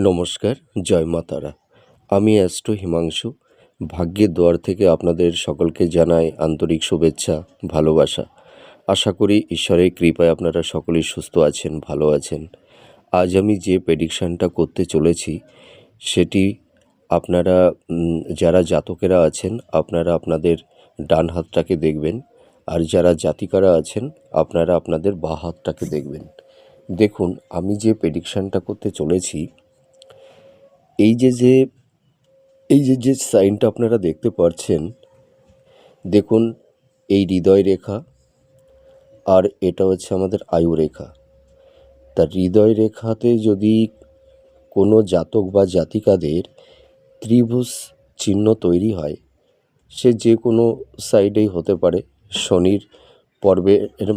নমস্কার, জয় মাতারা আমি অ্যাস্ট্রো হিমাংশু। ভাগ্যের দুয়ার থেকে আপনাদের সকলকে জানাই আন্তরিক শুভেচ্ছা, ভালোবাসা। আশা করি ঈশ্বরের কৃপায় আপনারা সকলেই সুস্থ আছেন, ভালো আছেন। আজ আমি যে প্রেডিকশানটা করতে চলেছি, সেটি আপনারা যারা জাতকেরা আছেন, আপনারা আপনাদের ডান হাতটাকে দেখবেন। আর যারা জাতিকারা আছেন, আপনারা আপনাদের বা হাতটাকে দেখবেন। দেখুন, আমি যে প্রেডিকশানটা করতে চলেছি এই যে যে, এই যে যে সাইনটা আপনারা দেখতে পাচ্ছেন দেখুন এই হৃদয় রেখা আর এটা হচ্ছে আমাদের আয়ু রেখা। তা হৃদয় রেখাতে যদি কোনো জাতক বা জাতিকাদের ত্রিভুজ চিহ্ন তৈরি হয়, সে যে কোনো সাইডেই হতে পারে। শনির পর্বে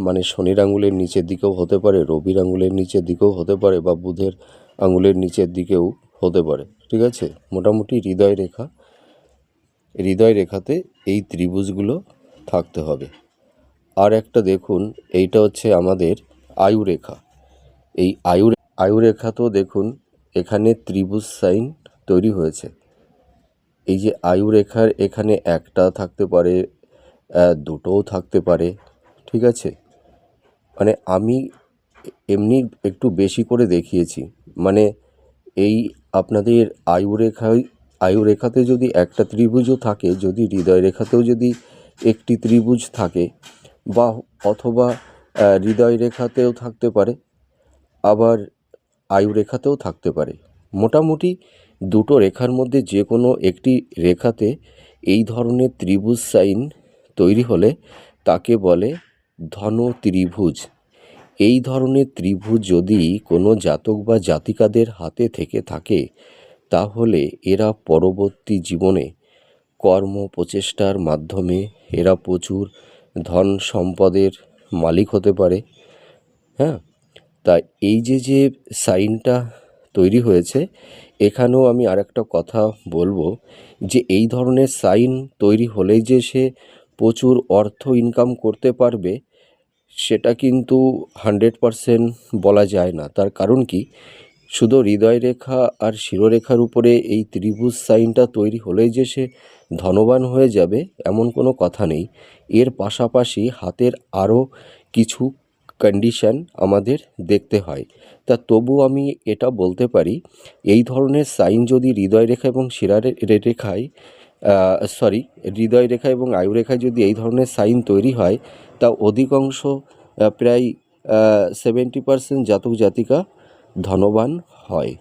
মানে শনির আঙুলের নিচের দিকেও হতে পারে, রবির আঙুলের নিচের দিকেও হতে পারে বা বুধের আঙুলের নিচের দিকেও হতে পারে, ঠিক আছে? মোটামুটি হৃদয় রেখা, হৃদয় রেখাতে এই ত্রিভুজগুলো থাকতে হবে। আর একটা দেখুন, এইটা হচ্ছে আমাদের আয়ু রেখা। এই আয়ু আয়ু রেখাতেও দেখুন, এখানে ত্রিভুজ সাইন তৈরি হয়েছে। এই যে আয়ু রেখার এখানে একটা থাকতে পারে দুটোও থাকতে পারে, ঠিক আছে? মানে আমি এমনি একটু বেশি করে দেখিয়েছি। মানে এই আপনাদের আয়ু রেখায় আয়ু রেখাতে যদি একটা ত্রিভুজও থাকে, যদি হৃদয় রেখাতেও যদি একটি ত্রিভুজ থাকে, বা অথবা হৃদয় রেখাতেও থাকতে পারে, আবার আয়ু রেখাতেও থাকতে পারে। মোটামুটি দুটো রেখার মধ্যে যে কোনো একটি রেখাতে এই ধরনের ত্রিভুজ সাইন তৈরি হলে তাকে বলে ধন ত্রিভুজ এই ধরনের ত্রিভুজ যদি কোনো জাতক বা জাতিকাদের হাতে থেকে থাকে, তাহলে এরা পরবর্তী জীবনে কর্ম প্রচেষ্টার মাধ্যমে এরা প্রচুর ধন সম্পদের মালিক হতে পারে। হ্যাঁ? তা এই যে যে সাইনটা তৈরি হয়েছে, এখানেও আমি আরেকটা কথা বলব যে, এই ধরনের সাইন তৈরি হলেই যে সে প্রচুর অর্থ ইনকাম করতে পারবে সেটা কিন্তু হান্ড্রেড পারসেন্ট বলা যায় না। তার কারণ কি? শুধু হৃদয় রেখা আর শিরোরেখার উপরে এই ত্রিভুজ সাইনটা তৈরি হলেই যে সে ধনবান হয়ে যাবে, এমন কোনো কথা নেই। এর পাশাপাশি হাতের আরও কিছু কন্ডিশন আমাদের দেখতে হয়। তা তবু আমি এটা বলতে পারি, এই ধরনের সাইন যদি হৃদয় রেখা এবং শিরার রেখায় সরি হৃদয় রেখা এবং আয়ু রেখায় যদি এই ধরনের সাইন তৈরি হয়, তা অধিকাংশ প্রায় সেভেন্টি পার্সেন্ট জাতক জাতিকা ধনবান হয়।